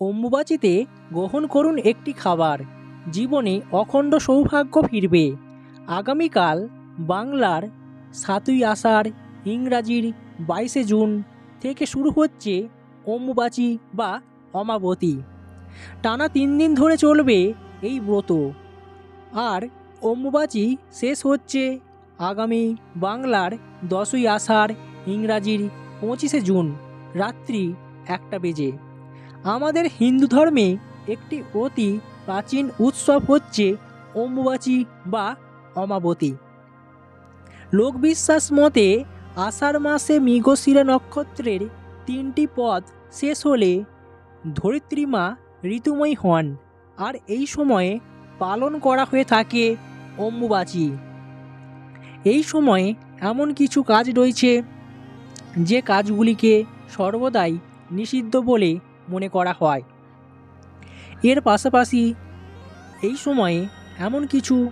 অম্বুবাচিতে গ্রহণ করুন একটি খাবার। জীবনে অখণ্ড সৌভাগ্য ফিরবে। আগামীকাল বাংলার সাতই আষাঢ়, ইংরাজির বাইশে জুন থেকে শুরু হচ্ছে অম্বুবাচী বা অমাবতী। টানা তিন দিন ধরে চলবে এই ব্রত। আর অম্বুবাচী শেষ হচ্ছে আগামী বাংলার দশই আষাঢ়, ইংরাজির পঁচিশে জুন, রাত্রি একটা বেজে। আমাদের হিন্দু ধর্মে একটি অতি প্রাচীন উৎসব হচ্ছে অম্বুবাচী বা অমাবতী। লোকবিশ্বাস মতে আষাঢ় মাসে মৃগশিরা নক্ষত্রের তিনটি পদ শেষ হলে ধরিত্রীমা ঋতুময়ী হন আর এই সময়ে পালন করা হয়ে থাকে অম্বুবাচী। এই সময়ে এমন কিছু কাজ রয়েছে যে কাজগুলিকে সর্বদাই নিষিদ্ধ বলে মনে করা হয়। এর পাশাপাশি এই সময়ে এমন কিছু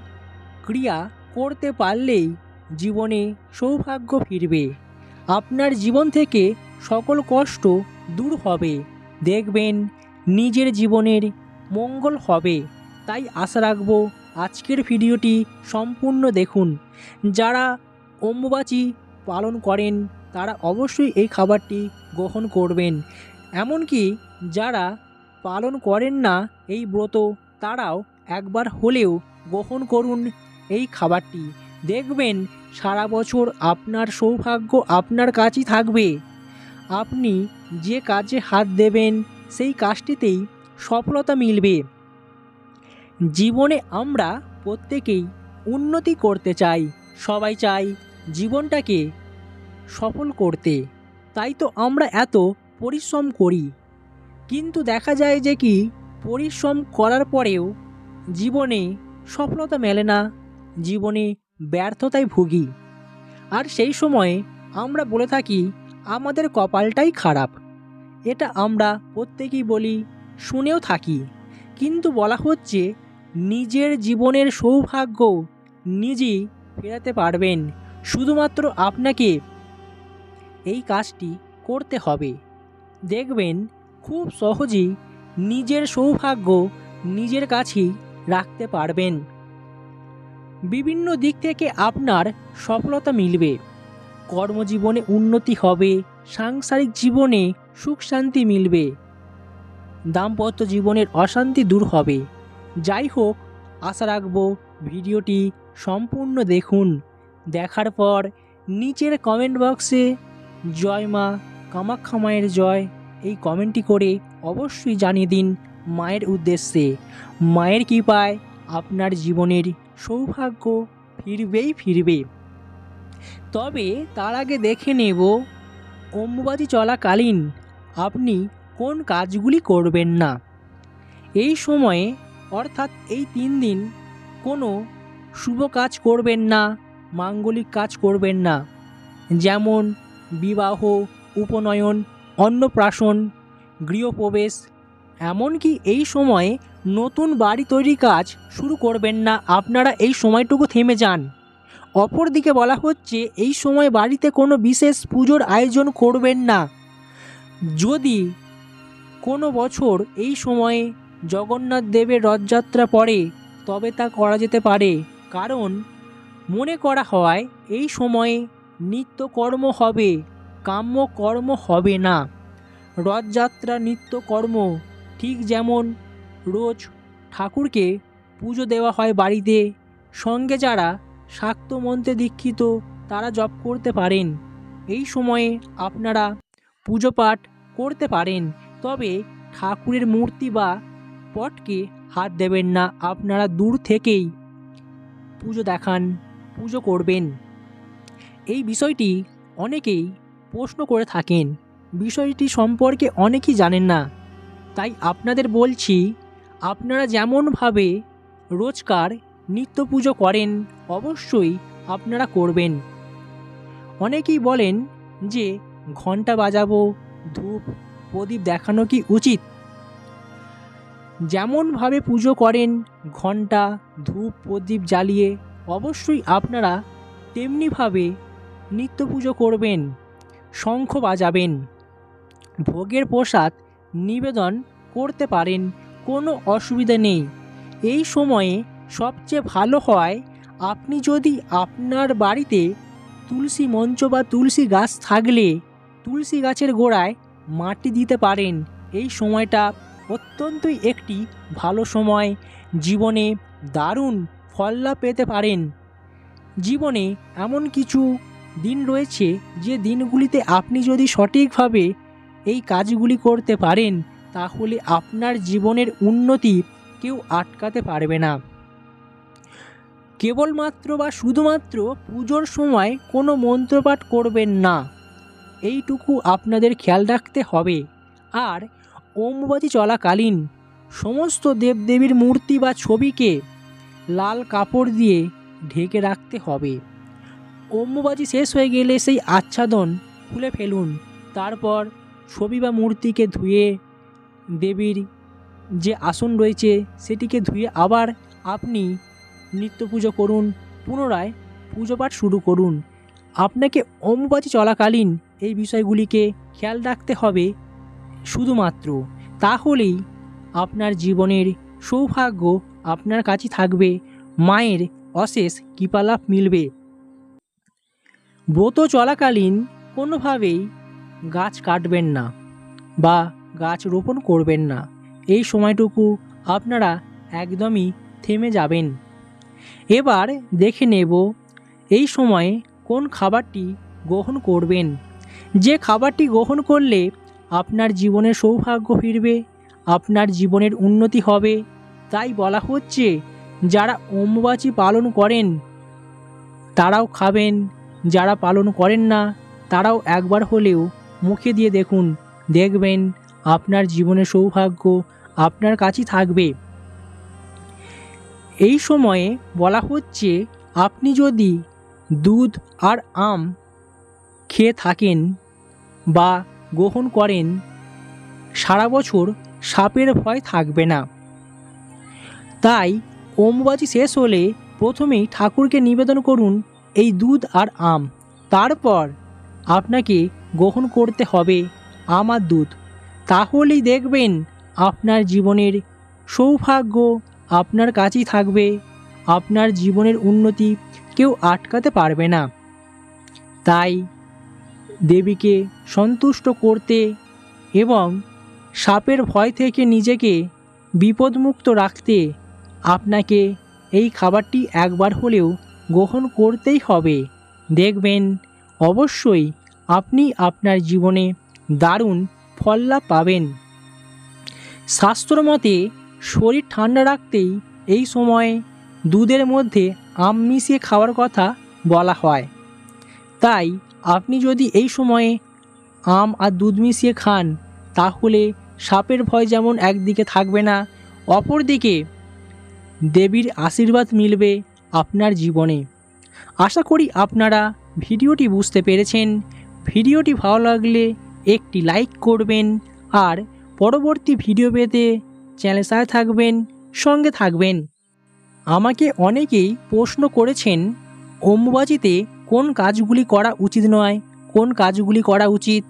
ক্রিয়া করতে পারলেই জীবনে সৌভাগ্য ফিরবে। আপনার জীবন থেকে সকল কষ্ট দূর হবে। দেখবেন নিজের জীবনের মঙ্গল হবে। তাই আশা রাখব আজকের ভিডিওটি সম্পূর্ণ দেখুন। যারা অম্বুবাচী পালন করেন, তারা অবশ্যই এই খাবারটি গ্রহণ করবেন। এমনকি যারা পালন করেন না এই ব্রত, তারাও একবার হলেও গ্রহণ করুন এই খাবারটি। দেখবেন সারা বছর আপনার সৌভাগ্য আপনার কাছেই থাকবে। আপনি যে কাজে হাত দেবেন, সেই কাজটিতেই সফলতা মিলবে। জীবনে আমরা প্রত্যেকেই উন্নতি করতে চাই। সবাই চাই জীবনটাকে সফল করতে। তাই তো আমরা এত পরিশ্রম করি। কিন্তু দেখা যায় যে কি, পরিশ্রম করার পরেও জীবনে সফলতা মেলে না, জীবনে ব্যর্থতায় ভুগি। আর সেই সময়ে আমরা বলে থাকি, আমাদের কপালটাই খারাপ। এটা আমরা প্রত্যেকেই বলি, শুনেও থাকি। কিন্তু বলা হচ্ছে, নিজের জীবনের সৌভাগ্য নিজেই ফেরাতে পারবেন। শুধুমাত্র আপনাকে এই কাজটি করতে হবে। দেখবেন খুব সহজেই নিজের সৌভাগ্য নিজের কাছেই রাখতে পারবেন। বিভিন্ন দিক থেকে আপনার সফলতা মিলবে। কর্মজীবনে উন্নতি হবে, সাংসারিক জীবনে সুখ শান্তি মিলবে। দাম্পত্য জীবনের অশান্তি দূর হবে। যাই হোক, আশা রাখব ভিডিওটি সম্পূর্ণ দেখুন। দেখার পর নিচের কমেন্ট বক্সে জয় মা কামাখ্যা মায়ের জয়। এই কমেন্টটি করে অবশ্যই জানিয়ে দিন মায়ের উদ্দেশ্যে। মায়ের কৃপায় আপনার জীবনের সৌভাগ্য ফিরবেই ফিরবে। তবে তার আগে দেখে নেব অম্বুবাচী চলাকালীন আপনি কোন কাজগুলি করবেন না। এই সময়ে অর্থাৎ এই তিন দিন কোনো শুভ কাজ করবেন না, মাঙ্গলিক কাজ করবেন না। যেমন বিবাহ উপনয়ন, অন্নপ্রাশন, গৃহপ্রবেশ, এমনকি এই সময়ে নতুন বাড়ি তৈরি কাজ শুরু করবেন না। আপনারা এই সময়টুকু থেমে যান। অপরদিকে বলা হচ্ছে, এই সময় বাড়িতে কোনো বিশেষ পুজোর আয়োজন করবেন না। যদি কোনো বছর এই সময়ে জগন্নাথ দেবের রথযাত্রা পড়ে, তবে তা করা যেতে পারে। কারণ মনে করা হয়, এই সময়ে নিত্যকর্ম হবে। কাম্য কর্ম হবে না। রথযাত্রা নিত্যকর্ম ঠিক যেমন রোজ ঠাকুরকে পুজো দেওয়া হয় বাড়িতে, সঙ্গে যারা শাক্ত মন্ত্রে দীক্ষিত, তারা জপ করতে পারেন। এই সময়ে আপনারা পুজো পাঠ করতে পারেন, তবে ঠাকুরের মূর্তি বা পটকে হাত দেবেন না, আপনারা দূর থেকেই পুজো দেখান, পুজো করবেন। এই বিষয়টি অনেকেই প্রশ্ন করে থাকেন। বিষয়টি সম্পর্কে অনেকেই জানেন না। তাই আপনাদের বলছি, আপনারা যেমনভাবে রোজকার নিত্য পুজো করেন, অবশ্যই আপনারা করবেন। অনেকেই বলেন যে ঘণ্টা বাজাবো, ধূপ, প্রদীপ দেখানো কি উচিত? যেমনভাবে পুজো করেন ঘণ্টা ধূপ, প্রদীপ জ্বালিয়ে অবশ্যই আপনারা তেমনিভাবে নিত্য পুজো করবেন। শঙ্খ বাজাবেন। ভোগের প্রসাদ নিবেদন করতে পারেন, কোনো অসুবিধা নেই। এই সময়ে সবচেয়ে ভালো হয়, আপনি যদি আপনার বাড়িতে তুলসী মঞ্চ বা তুলসী গাছ থাকলে তুলসী গাছের গোড়ায় মাটি দিতে পারেন। এই সময়টা অত্যন্তই একটি ভালো সময়। জীবনে দারুণ ফল পেতে পারেন। জীবনে এমন কিছু দিন রয়েছে যে দিনগুলিতে আপনি যদি সঠিকভাবে এই কাজগুলি করতে পারেন, তাহলে আপনার জীবনের উন্নতি কেউ আটকাতে পারবে না। কেবলমাত্র বা শুধুমাত্র পুজোর সময় কোনো মন্ত্রপাঠ করবেন না। এইটুকু আপনাদের খেয়াল রাখতে হবে। আর ওমবাজি চলাকালীন সমস্ত দেবদেবীর মূর্তি বা ছবিকে লাল কাপড় দিয়ে ঢেকে রাখতে হবে। ওমবাজি শেষ হয়ে গেলে সেই আচ্ছাদন খুলে ফেলুন। তারপর ছবি বা মূর্তিকে ধুয়ে দেবীর যে আসন রয়েছে সেটিকে ধুয়ে আবার আপনি নিত্য পুজো করুন, পুনরায় পুজো পাঠ শুরু করুন। আপনাকে ওমবাজি চলাকালীন এই বিষয়গুলিকে খেয়াল রাখতে হবে শুধুমাত্র। তাহলেই আপনার জীবনের সৌভাগ্য আপনার কাছে থাকবে, মায়ের অশেষ কৃপালাভ মিলবে। ব্রত চলাকালীন কোনোভাবেই গাছ কাটবেন না বা গাছ রোপণ করবেন না। এই সময়টুকু আপনারা একদমই থেমে যাবেন। এবার দেখে নেব এই সময়ে কোন খাবারটি গ্রহণ করবেন। যে খাবারটি গ্রহণ করলে আপনার জীবনে সৌভাগ্য ফিরবে, আপনার জীবনের উন্নতি হবে। তাই বলা হচ্ছে, যারা ওমবাচি পালন করেন, তারাও খাবেন। যারা পালন করেন না, তারাও একবার হলেও মুখে দিয়ে দেখুন, দেখবেন আপনার জীবনে সৌভাগ্য আপনার কাছেই থাকবে। এই সময়ে বলা হচ্ছে, আপনি যদি দুধ আর আম খেয়ে থাকেন বা গ্রহণ করেন, সারা বছর সাপের ভয় থাকবে না। তাই ওমবাজি শেষ হলে প্রথমেই ঠাকুরকে নিবেদন করুন এই দুধ আর আম। তারপর আপনাকে গ্রহণ করতে হবে আমার দুধ। তাহলেই দেখবেন আপনার জীবনের সৌভাগ্য আপনার কাছেই থাকবে। আপনার জীবনের উন্নতি কেউ আটকাতে পারবে না। তাই দেবীকে সন্তুষ্ট করতে এবং সাপের ভয় থেকে নিজেকে বিপদমুক্ত রাখতে আপনাকে এই খাবারটি একবার হলেও গ্রহণ করতেই হবে। দেখবেন, অবশ্যই আপনি আপনার জীবনে দারুণ ফল পাবেন পাবেন। শাস্ত্রমতে শরীর ঠান্ডা রাখতেই এই সময়ে দুধের মধ্যে আম মিশিয়ে খাওয়ার কথা বলা হয়। তাই আপনি যদি এই সময়ে আম আর দুধ মিশিয়ে খান, তাহলে সাপের ভয় যেমন একদিকে থাকবে না, অপরদিকে দেবীর আশীর্বাদ মিলবে আপনার জীবনে। আশা করি আপনারা ভিডিওটি বুঝতে পেরেছেন। ভিডিওটি ভালো লাগলে একটি লাইক করবেন আর পরবর্তী ভিডিও পেতে চ্যানেল সাথে থাকবেন, সঙ্গে থাকবেন। আমাকে অনেকেই প্রশ্ন করেছেন ওমবাজিতে কোন কাজগুলি করা উচিত নয়, কোন কাজগুলি করা উচিত,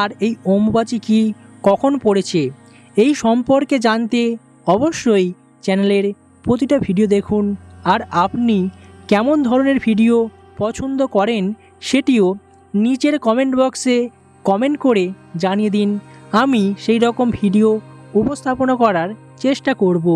আর এই ওমবাজি কি কখন পড়েছে, এই সম্পর্কে জানতে অবশ্যই চ্যানেলের প্রতিটা ভিডিও দেখুন। আর আপনি কেমন ধরনের ভিডিও পছন্দ করেন সেটিও নিচের কমেন্ট বক্সে কমেন্ট করে জানিয়ে দিন। আমি সেই রকম ভিডিও উপস্থাপনা করার চেষ্টা করব।